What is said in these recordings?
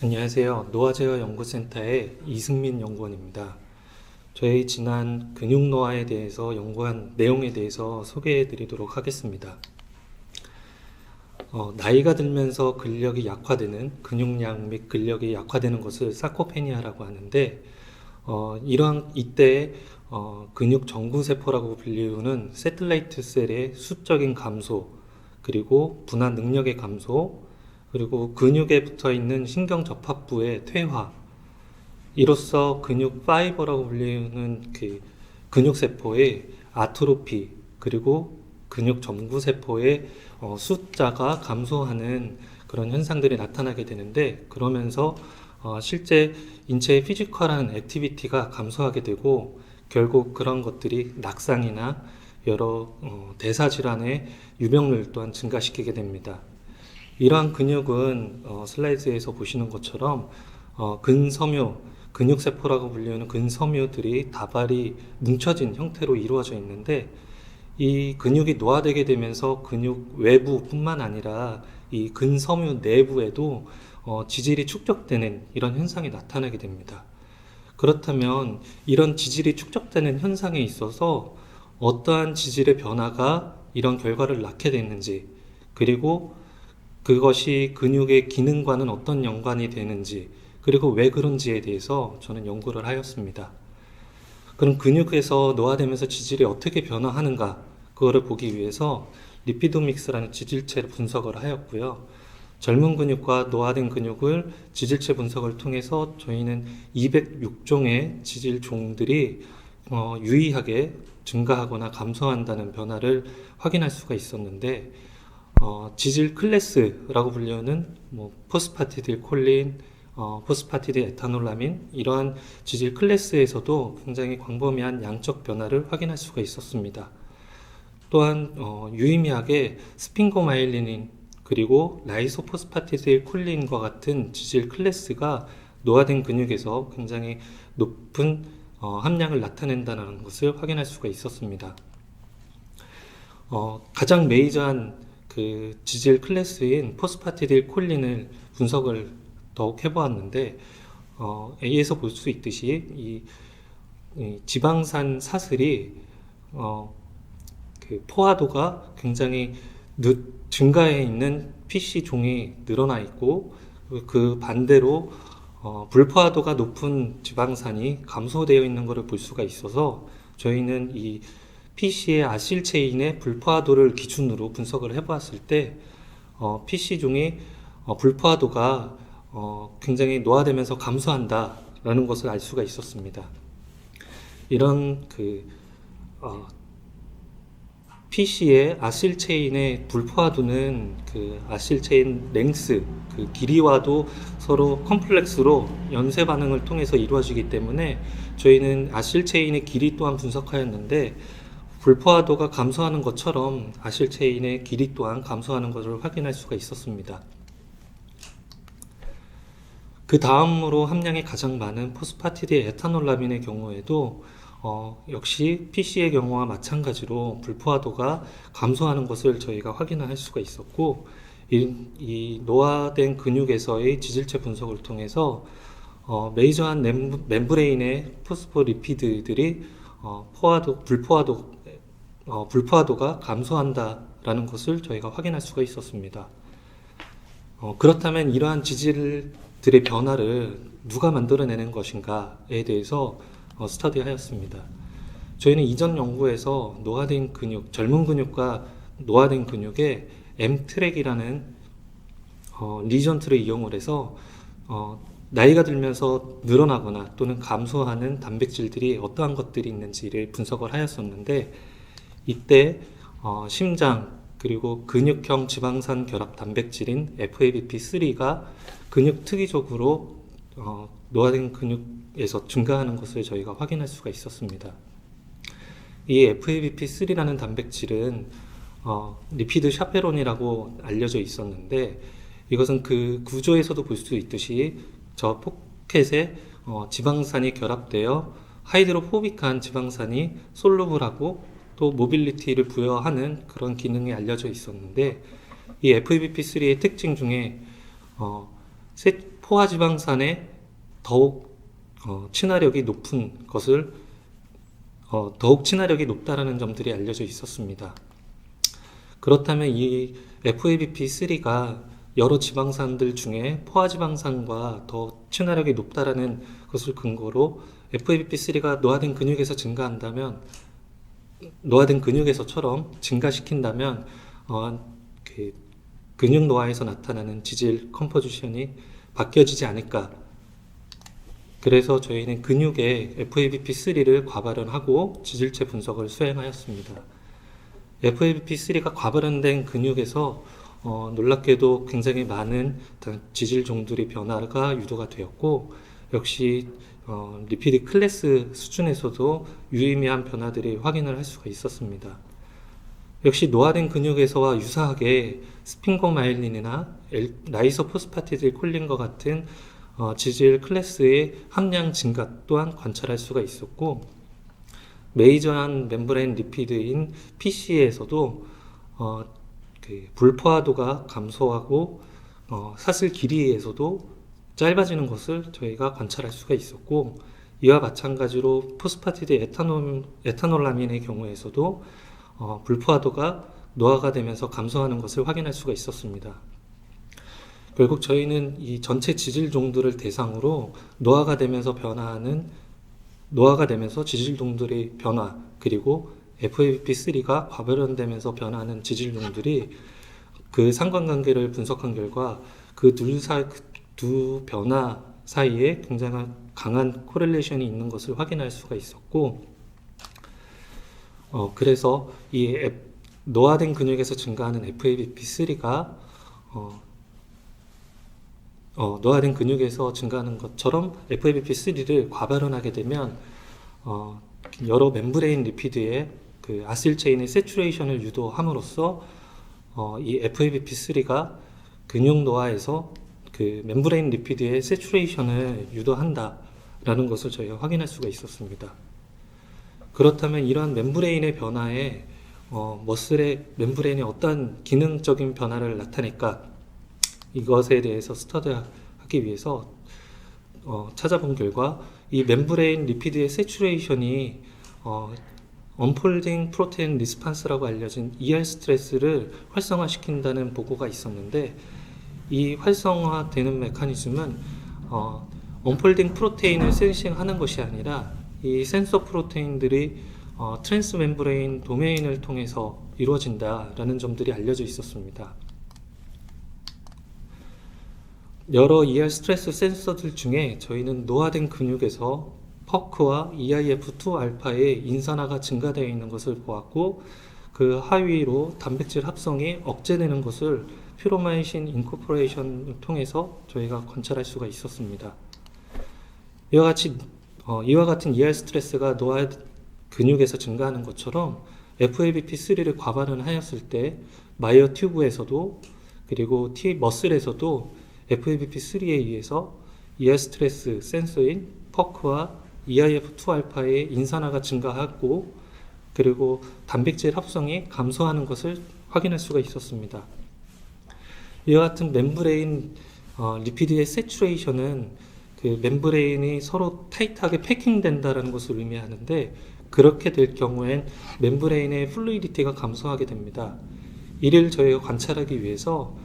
안녕하세요. 노화제어 연구센터의 이승민 연구원입니다. 저희 지난 근육 노화에 대해서 연구한 내용에 대해서 소개해 드리도록 하겠습니다. 어, 나이가 들면서 근력이 약화되는 근육량 및 근력이 약화되는 것을 사코페니아라고 하는데 어, 이러한 이때 어, 근육 정구세포라고 불리우는 세틀라이트 셀의 수적인 감소 그리고 분화 능력의 감소 그리고 근육에 붙어 있는 신경 접합부의 퇴화 이로써 근육 파이버라고 불리는 그 근육 세포의 아트로피 그리고 근육 점구 세포의 어, 숫자가 감소하는 그런 현상들이 나타나게 되는데 그러면서 어, 실제 인체의 피지컬한 액티비티가 감소하게 되고 결국 그런 것들이 낙상이나 여러 어, 대사 질환의 유병률 또한 증가시키게 됩니다. 이러한 근육은 어, 슬라이드에서 보시는 것처럼 어, 근섬유, 근육세포라고 불리는 근섬유들이 다발이 뭉쳐진 형태로 이루어져 있는데 이 근육이 노화되게 되면서 근육 외부뿐만 아니라 이 근섬유 내부에도 어, 지질이 축적되는 이런 현상이 나타나게 됩니다. 그렇다면 이런 지질이 축적되는 현상에 있어서 어떠한 지질의 변화가 이런 결과를 낳게 됐는지 그리고 그것이 근육의 기능과는 어떤 연관이 되는지 그리고 왜 그런지에 대해서 저는 연구를 하였습니다. 그럼 근육에서 노화되면서 지질이 어떻게 변화하는가 그거를 보기 위해서 리피도믹스라는 지질체 분석을 하였고요. 젊은 근육과 노화된 근육을 지질체 분석을 통해서 저희는 206종의 지질 종들이 어, 유의하게 증가하거나 감소한다는 변화를 확인할 수가 있었는데 어, 지질 클래스라고 불리는 뭐 포스파티딜 콜린, 어, 포스파티딜 에타놀라민 이러한 지질 클래스에서도 굉장히 광범위한 양적 변화를 확인할 수가 있었습니다. 또한 어, 유의미하게 스핑고마일리닌 그리고 라이소포스파티딜 콜린과 같은 지질 클래스가 노화된 근육에서 굉장히 높은 어, 함량을 나타낸다는 것을 확인할 수가 있었습니다. 어, 가장 메이저한 그 지질 클래스인 포스파티딜 콜린을 분석을 더욱 해보았는데 어, A에서 볼 수 있듯이 이, 이 지방산 사슬이 어, 그 포화도가 굉장히 늦, 증가해 있는 PC 종이 늘어나 있고 그 반대로 어, 불포화도가 높은 지방산이 감소되어 있는 것을 볼 수가 있어서 저희는 이 PC의 아실 체인의 불포화도를 기준으로 분석을 해보았을 때 어, PC 중에 어, 불포화도가 어, 굉장히 노화되면서 감소한다라는 것을 알 수가 있었습니다. 이런 그 어, PC의 아실 체인의 불포화도는 그 아실 체인 랭스 그 길이와도 서로 컴플렉스로 연쇄 반응을 통해서 이루어지기 때문에 저희는 아실 체인의 길이 또한 분석하였는데 불포화도가 감소하는 것처럼 아실 체인의 길이 또한 감소하는 것을 확인할 수가 있었습니다. 그 다음으로 함량이 가장 많은 포스파티드 에타놀라민의 경우에도 어, 역시 PC의 경우와 마찬가지로 불포화도가 감소하는 것을 저희가 확인할 수가 있었고 이, 이 노화된 근육에서의 지질체 분석을 통해서 어, 메이저한 멤, 멤브레인의 포스포리피드들이 어, 포화도, 불포화도, 어, 불포화도가 감소한다라는 것을 저희가 확인할 수가 있었습니다. 어, 그렇다면 이러한 지질들의 변화를 누가 만들어내는 것인가에 대해서 어, 스터디하였습니다. 저희는 이전 연구에서 노화된 근육, 젊은 근육과 노화된 근육에 M 트랙이라는 어, 리전트를 이용을 해서 어, 나이가 들면서 늘어나거나 또는 감소하는 단백질들이 어떠한 것들이 있는지를 분석을 하였었는데 이때 어, 심장 그리고 근육형 지방산 결합 단백질인 FABP3가 근육 특이적으로 어, 노화된 근육에서 증가하는 것을 저희가 확인할 수가 있었습니다. 이 FABP3라는 단백질은 어, 리피드 샤페론이라고 알려져 있었는데 이것은 그 구조에서도 볼 수 있듯이 저 포켓에 어, 지방산이 결합되어 하이드로포빅한 지방산이 솔루블하고 또 모빌리티를 부여하는 그런 기능이 알려져 있었는데 이 FABP3의 특징 중에 어, 포화 지방산에 더욱 어, 친화력이 높은 것을 어, 더욱 친화력이 높다라는 점들이 알려져 있었습니다. 그렇다면 이 FABP3가 여러 지방산들 중에 포화 지방산과 더 친화력이 높다라는 것을 근거로 FABP3가 노화된 근육에서 증가한다면 노화된 근육에서처럼 증가시킨다면 어, 그 근육 노화에서 나타나는 지질 컴포지션이 바뀌어지지 않을까. 그래서 저희는 근육에 FABP3를 과발현하고 지질체 분석을 수행하였습니다. FABP3가 과발현된 근육에서 어, 놀랍게도 굉장히 많은 지질 종들의 변화가 유도가 되었고 역시 어, 리피드 클래스 수준에서도 유의미한 변화들이 확인을 할 수가 있었습니다. 역시 노화된 근육에서와 유사하게 스핑고마일린이나 엘- 라이소포스파티딜 콜린과 같은 어, 지질 클래스의 함량 증가 또한 관찰할 수가 있었고 메이저한 멤브레인 리피드인 PC에서도 어, 그 불포화도가 감소하고 어, 사슬 길이에서도 짧아지는 것을 저희가 관찰할 수가 있었고 이와 마찬가지로 포스파티드 에탄올, 에탄올라민의 경우에서도 어, 불포화도가 노화가 되면서 감소하는 것을 확인할 수가 있었습니다. 결국 저희는 이 전체 지질 종들을 대상으로 노화가 되면서 변화하는 노화가 되면서 지질 종들의 변화 그리고 FABP3가 과발현되면서 변화하는 지질 종들이 그 상관관계를 분석한 결과 그 둘 사, 그 두 변화 사이에 굉장한 강한 코렐레이션이 있는 것을 확인할 수가 있었고 어, 그래서 이 노화된 근육에서 증가하는 FABP3가 어, 어, 노화된 근육에서 증가하는 것처럼 FABP3를 과발현하게 되면 어, 여러 멤브레인 리피드의 그 아실 체인의 세츄레이션을 유도함으로써 어, 이 FABP3가 근육 노화에서 그 멤브레인 리피드의 세츄레이션을 유도한다라는 것을 저희가 확인할 수가 있었습니다. 그렇다면 이러한 멤브레인의 변화에 어, 머슬의 멤브레인이 어떤 기능적인 변화를 나타낼까 이것에 대해서 스터디하기 위해서 어, 찾아본 결과 이 멤브레인 리피드의 세츄레이션이 어, 언폴딩 프로테인 리스판스라고 알려진 ER 스트레스를 활성화시킨다는 보고가 있었는데 이 활성화되는 메커니즘은 어, 언폴딩 프로테인을 센싱하는 것이 아니라 이 센서 프로테인들이 어, 트랜스 멤브레인 도메인을 통해서 이루어진다라는 점들이 알려져 있었습니다. 여러 ER 스트레스 센서들 중에 저희는 노화된 근육에서 퍼크와 E EIF2 알파의 인산화가 증가되어 있는 것을 보았고 그 하위로 단백질 합성이 억제되는 것을 퓨로마이신 인코퍼레이션을 통해서 저희가 관찰할 수가 있었습니다. 이와 같이 어, 이와 같은 ER 스트레스가 노화 근육에서 증가하는 것처럼 FABP3를 과반을 하였을 때 마이어 튜브에서도 그리고 T 머슬에서도 FABP3에 의해서 ER 스트레스 센서인 퍼크와 E EIF2알파의 인산화가 증가하고 그리고 단백질 합성이 감소하는 것을 확인할 수가 있었습니다. 이와 같은 멤브레인 어, 리피드의 세츄레이션은 그 멤브레인이 서로 타이트하게 패킹된다라는 것을 의미하는데 그렇게 될 경우엔 멤브레인의 플루이디티가 감소하게 됩니다. 이를 저희가 관찰하기 위해서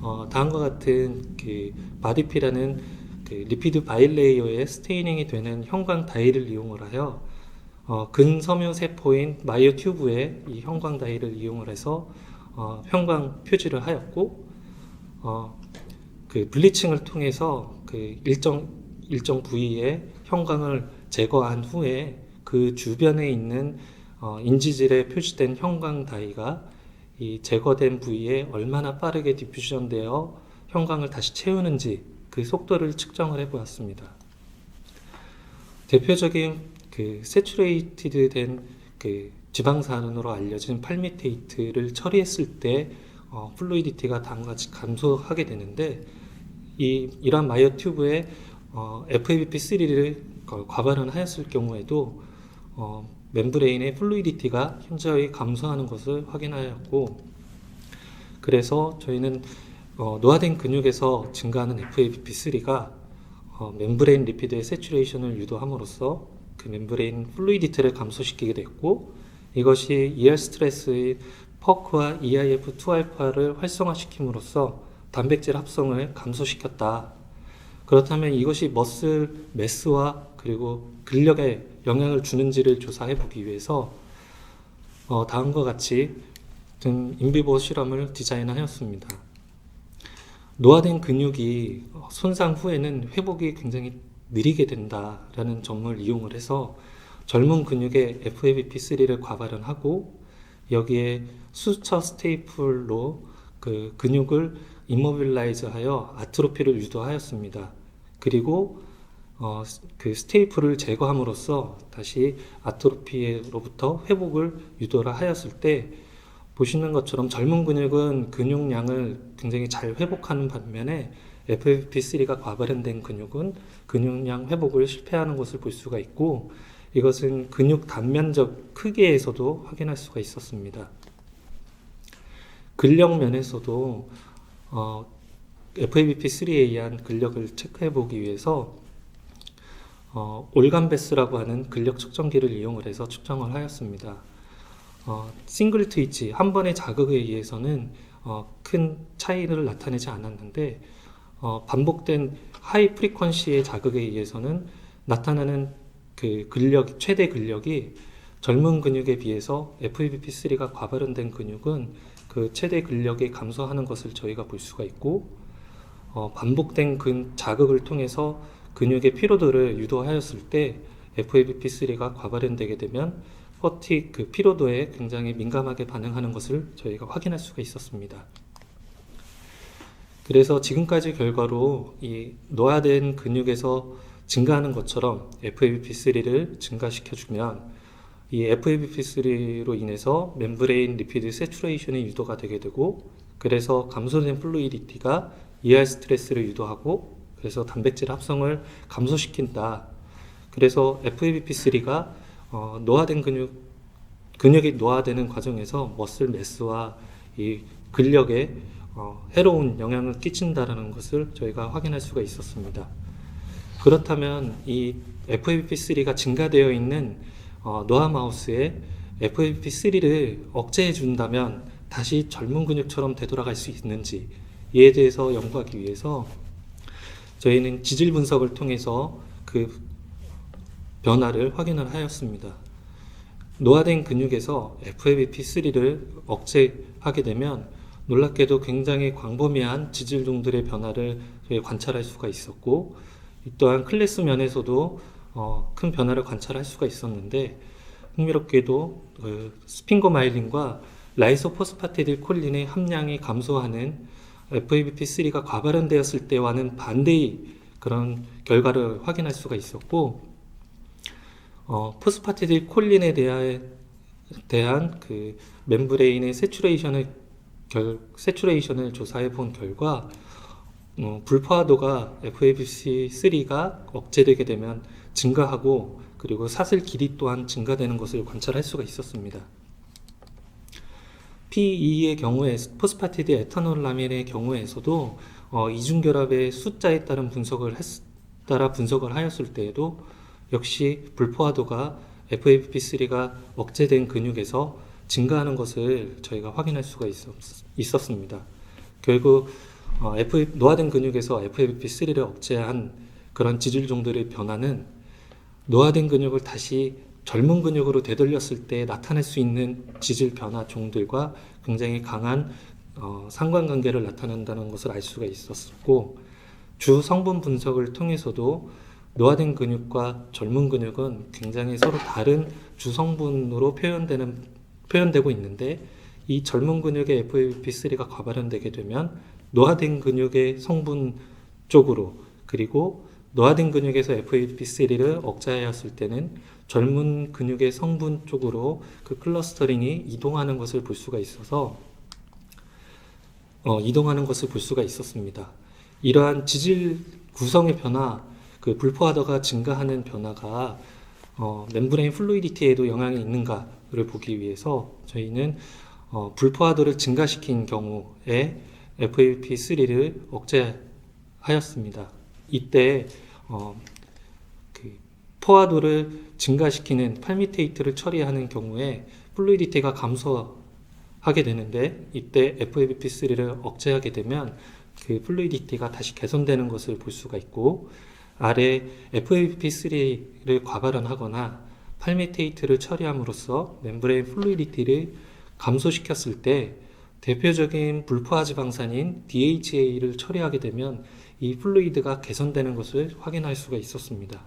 어, 다음과 같은 그 바디피라는 그 리피드 바일레이어의 스테이닝이 되는 형광 다이를 이용을 하여 어, 근섬유 세포인 마이오 튜브에 이 형광 다이를 이용을 해서 어, 형광 표지를 하였고 어, 그 블리칭을 통해서 그 일정 일정 부위의 형광을 제거한 후에 그 주변에 있는 어, 인지질에 표시된 형광 다이가 이 제거된 부위에 얼마나 빠르게 디퓨전되어 형광을 다시 채우는지 그 속도를 측정을 해 보았습니다. 대표적인 그 세츄레이티드 된그 지방산으로 알려진 팔미테이트를 처리했을 때 어, 플루이디티가 다음과 같이 감소하게 되는데 이 이러한 마이어 튜브에 어, FABP3를 과발현하였을 경우에도 어, 멤브레인의 플루이디티가 현저히 감소하는 것을 확인하였고 그래서 저희는 어, 노화된 근육에서 증가하는 FABP3가 어, 멤브레인 리피드의 세츄레이션을 유도함으로써 그 멤브레인 플루이디티를 감소시키게 됐고 이것이 ER 스트레스의 퍼크와 E EIF2알파를 활성화시킴으로써 단백질 합성을 감소시켰다. 그렇다면 이것이 머슬 매스와 그리고 근력에 영향을 주는지를 조사해 보기 위해서 어, 다음과 같이 등 인비보 실험을 디자인하였습니다. 노화된 근육이 손상 후에는 회복이 굉장히 느리게 된다라는 점을 이용을 해서 젊은 근육에 FABP3를 과발현하고 여기에 수처 스테이플로 그 근육을 임모빌라이즈하여 아트로피를 유도하였습니다. 그리고 어, 그 스테이플을 제거함으로써 다시 아트로피로부터 회복을 유도를 하였을 때 보시는 것처럼 젊은 근육은 근육량을 굉장히 잘 회복하는 반면에 FFP3가 과발현된 근육은 근육량 회복을 실패하는 것을 볼 수가 있고 이것은 근육 단면적 크기에서도 확인할 수가 있었습니다. 근력 면에서도 어, FABP3에 의한 근력을 체크해 보기 위해서 어, 올감베스라고 하는 근력 측정기를 이용을 해서 측정을 하였습니다. 어, 싱글 트위치 한 번의 자극에 의해서는 어, 큰 차이를 나타내지 않았는데 어, 반복된 하이 프리퀀시의 자극에 의해서는 나타나는 그 근력 최대 근력이 젊은 근육에 비해서 FABP3가 과발현된 근육은 그 최대 근력이 감소하는 것을 저희가 볼 수가 있고 어, 반복된 근 자극을 통해서 근육의 피로도를 유도하였을 때 FABP3가 과발현되게 되면 퍼티 그 피로도에 굉장히 민감하게 반응하는 것을 저희가 확인할 수가 있었습니다. 그래서 지금까지 결과로 이 노화된 근육에서 증가하는 것처럼 FABP3를 증가시켜주면 이 FABP3로 인해서 멤브레인 리피드 세츄레이션이 유도가 되게 되고 그래서 감소된 플루이디티가 ER 스트레스를 유도하고 그래서 단백질 합성을 감소시킨다. 그래서 FABP3가 어, 노화된 근육 근육이 노화되는 과정에서 머슬 매스와 이 근력에 어, 해로운 영향을 끼친다라는 것을 저희가 확인할 수가 있었습니다. 그렇다면 이 FABP3가 증가되어 있는 어, 노화 마우스에 FABP3를 억제해 준다면 다시 젊은 근육처럼 되돌아갈 수 있는지 이에 대해서 연구하기 위해서 저희는 지질 분석을 통해서 그 변화를 확인을 하였습니다. 노화된 근육에서 FABP3를 억제하게 되면 놀랍게도 굉장히 광범위한 지질 종들의 변화를 저희 관찰할 수가 있었고 또한 클래스 면에서도 어, 큰 변화를 관찰할 수가 있었는데 흥미롭게도 그 스핑거마일린과 라이소포스파티딜 콜린의 함량이 감소하는 FABP3가 과발현되었을 때와는 반대의 그런 결과를 확인할 수가 있었고 어, 포스파티딜 콜린에 대한, 대한 그 멤브레인의 세츄레이션을 결, 세츄레이션을 조사해 본 결과 어, 불포화도가 FABC3가 억제되게 되면 증가하고 그리고 사슬 길이 또한 증가되는 것을 관찰할 수가 있었습니다. P2의 경우에 포스파티드 에탄올라민의 경우에서도 어, 이중결합의 숫자에 따른 분석을 했, 따라 분석을 하였을 때에도 역시 불포화도가 FABP3가 억제된 근육에서 증가하는 것을 저희가 확인할 수가 있었, 있었습니다. 결국 어, F, 노화된 근육에서 FABP3를 억제한 그런 지질종들의 변화는 노화된 근육을 다시 젊은 근육으로 되돌렸을 때 나타낼 수 있는 지질 변화 종들과 굉장히 강한 어, 상관관계를 나타낸다는 것을 알 수가 있었고 주 성분 분석을 통해서도 노화된 근육과 젊은 근육은 굉장히 서로 다른 주 성분으로 표현되는 표현되고 있는데 이 젊은 근육의 FABP3가 과발현되게 되면 노화된 근육의 성분 쪽으로 그리고 노화된 근육에서 FABP3를 억제하였을 때는 젊은 근육의 성분 쪽으로 그 클러스터링이 이동하는 것을 볼 수가 있어서 어, 이동하는 것을 볼 수가 있었습니다. 이러한 지질 구성의 변화, 그 불포화도가 증가하는 변화가 어, 멤브레인 플루이디티에도 영향이 있는가를 보기 위해서 저희는 어, 불포화도를 증가시킨 경우에 FAP3를 억제하였습니다. 이때 어, 그 포화도를 증가시키는 팔미테이트를 처리하는 경우에 플루이디티가 감소하게 되는데 이때 FABP3를 억제하게 되면 그 플루이디티가 다시 개선되는 것을 볼 수가 있고 아래 FABP3를 과발현하거나 팔미테이트를 처리함으로써 멤브레인 플루이디티를 감소시켰을 때 대표적인 불포화 지방산인 DHA를 처리하게 되면 이 플루이드가 개선되는 것을 확인할 수가 있었습니다.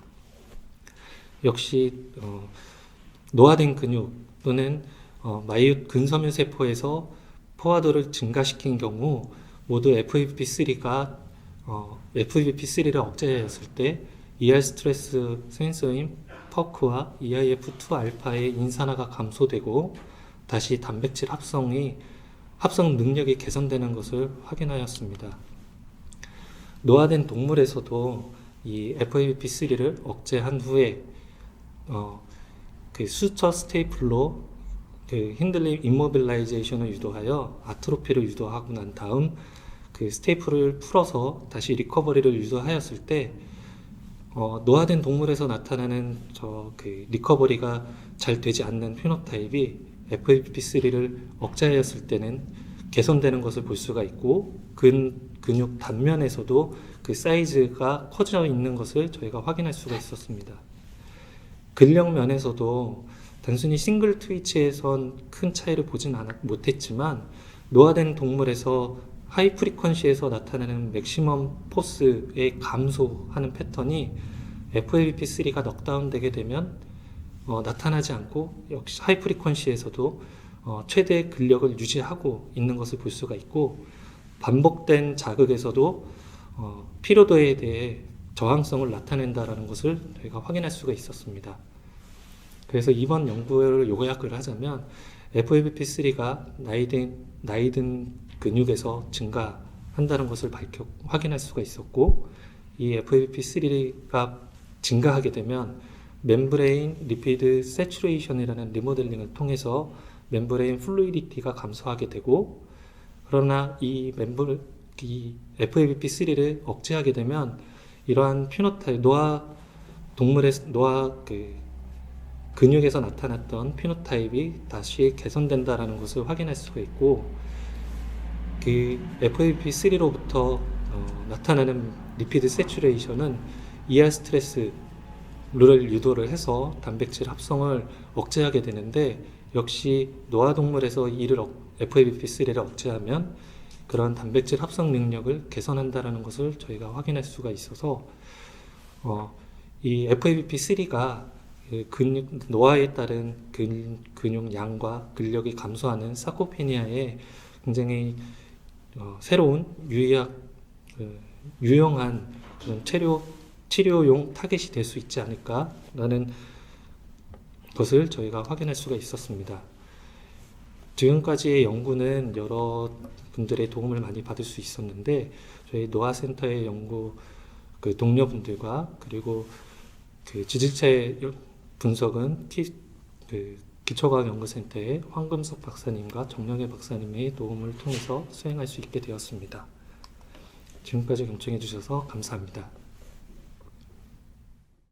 역시 어, 노화된 근육 또는 어, 마이읒 근섬유 세포에서 포화도를 증가시킨 경우 모두 FEP3가 어, FEP3를 억제했을 때 ER 스트레스 센서인 퍼크와 E EIF2 알파의 인산화가 감소되고 다시 단백질 합성이 합성 능력이 개선되는 것을 확인하였습니다. 노화된 동물에서도 이 FABP3를 억제한 후에 어, 그 수처 스테이플로 그 힌들림 임모빌라이제이션을 유도하여 아트로피를 유도하고 난 다음 그 스테이플을 풀어서 다시 리커버리를 유도하였을 때 어, 노화된 동물에서 나타나는 저 그 리커버리가 잘 되지 않는 피노타입이 FABP3를 억제하였을 때는 개선되는 것을 볼 수가 있고 근 근육 단면에서도 그 사이즈가 커져 있는 것을 저희가 확인할 수가 있었습니다. 근력 면에서도 단순히 싱글 트위치에선 큰 차이를 보진 않았, 못했지만 노화된 동물에서 하이 프리퀀시에서 나타나는 맥시멈 포스의 감소하는 패턴이 FABP3가 넉다운 되게 되면 어, 나타나지 않고 역시 하이 프리퀀시에서도 어, 최대 근력을 유지하고 있는 것을 볼 수가 있고 반복된 자극에서도 어, 피로도에 대해 저항성을 나타낸다라는 것을 저희가 확인할 수가 있었습니다. 그래서 이번 연구를 요약을 하자면 FABP3가 나이든 나이든 근육에서 증가한다는 것을 밝혀 확인할 수가 있었고 이 FABP3가 증가하게 되면 멤브레인 리피드 세츄레이션이라는 리모델링을 통해서 멤브레인 플루이디티가 감소하게 되고 그러나 이 멤브 이 FABP3를 억제하게 되면 이러한 피노타입 노화 동물의 노화 그 근육에서 나타났던 피노타입이 다시 개선된다라는 것을 확인할 수가 있고 그 FAP3로부터 어, 나타나는 리피드 세츄레이션은 ER 스트레스 를 유도를 해서 단백질 합성을 억제하게 되는데 역시 노화동물에서 이를 FAP3를 억제하면 그런 단백질 합성 능력을 개선한다라는 것을 저희가 확인할 수가 있어서 어, 이 FABP3가 그 근육 노화에 따른 근, 근육 양과 근력이 감소하는 사코페니아에 굉장히 어, 새로운 유의학 그, 유용한 그런 치료 치료용 타겟이 될 수 있지 않을까라는 것을 저희가 확인할 수가 있었습니다. 지금까지의 연구는 여러 분들의 도움을 많이 받을 수 있었는데 저희 노화센터의 연구 그 동료분들과 그리고 그 지질체 분석은 티, 그 기초과학연구센터의 황금석 박사님과 정영애 박사님의 도움을 통해서 수행할 수 있게 되었습니다. 지금까지 경청해 주셔서 감사합니다.